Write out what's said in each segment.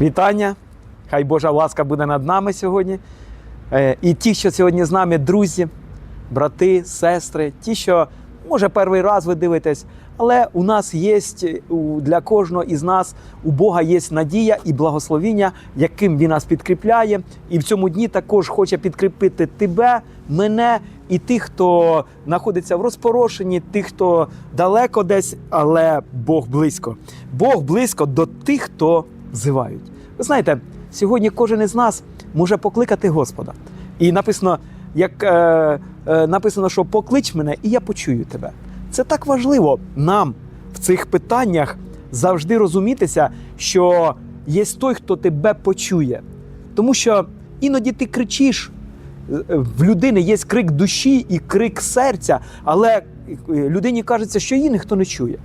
Вітання! Хай Божа ласка буде над нами сьогодні. Е, І ті, що сьогодні з нами, друзі, брати, сестри, ті, що може перший раз ви дивитесь, але у нас є для кожного із нас, у Бога є надія і благословіння, яким Він нас підкріпляє. І в цьому дні також хоче підкріпити тебе, мене і тих, хто знаходиться в розпорошенні, тих, хто далеко десь, але Бог близько. Бог близько до тих, хто взивають. Ви знаєте, сьогодні кожен із нас може покликати Господа. І написано, як е, е, написано, що поклич мене, і я почую тебе. Це так важливо нам в цих питаннях завжди розумітися, що є той, хто тебе почує. Тому що іноді ти кричиш, е, в людини є крик душі і крик серця, але е, людині кажеться, що її ніхто не чує.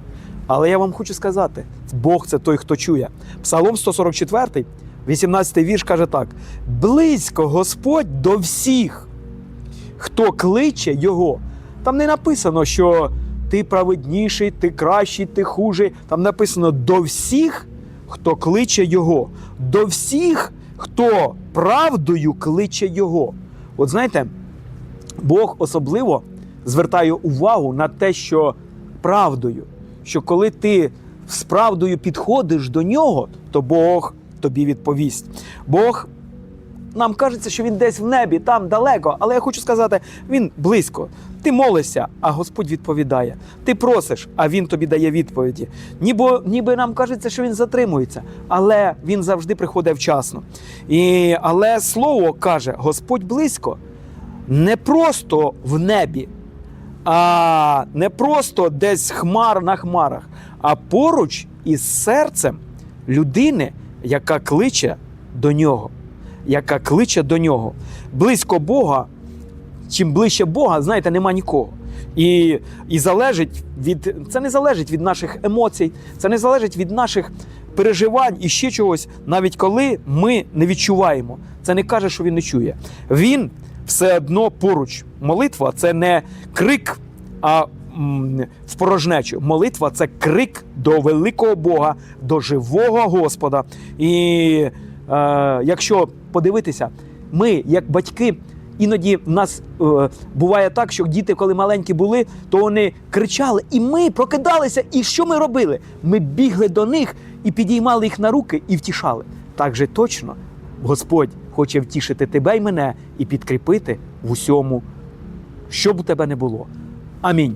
Але я вам хочу сказати: Бог це той, хто чує. Псалом 144, 18 вірш каже так: близько Господь до всіх, хто кличе Його. Там не написано, що ти праведніший, ти кращий, ти хужий. Там написано до всіх, хто кличе Його, до всіх, хто правдою кличе Його. От знаєте, Бог особливо звертає увагу на те, що правдою, що коли ти з правдою підходиш до нього, то Бог тобі відповість. Бог нам кажеться, що він десь в небі, там далеко, але я хочу сказати, він близько. Ти молишся, а Господь відповідає. Ти просиш, а він тобі дає відповіді. Ніби, ніби нам кажеться, що він затримується, але він завжди приходить вчасно. І, але слово каже: Господь близько не просто в небі, а не просто десь хмар на хмарах, а поруч із серцем людини, яка кличе до нього. Яка кличе до нього. Близько Бога, чим ближче Бога, знаєте, нема нікого. І, і залежить від це не залежить від наших емоцій, це не залежить від наших переживань і ще чогось, навіть коли ми не відчуваємо. Це не каже, що він не чує. Він все одно поруч. Молитва це не крик, а в порожнечу. Молитва це крик до великого Бога, до живого Господа. І е, якщо подивитися, ми, як батьки, іноді в нас е, буває так, що діти, коли маленькі були, то вони кричали, і ми прокидалися. І що ми робили? Ми бігли до них і підіймали їх на руки і втішали. Так же точно Господь хоче втішити тебе і мене і підкріпити в усьому, що б у тебе не було. Амінь.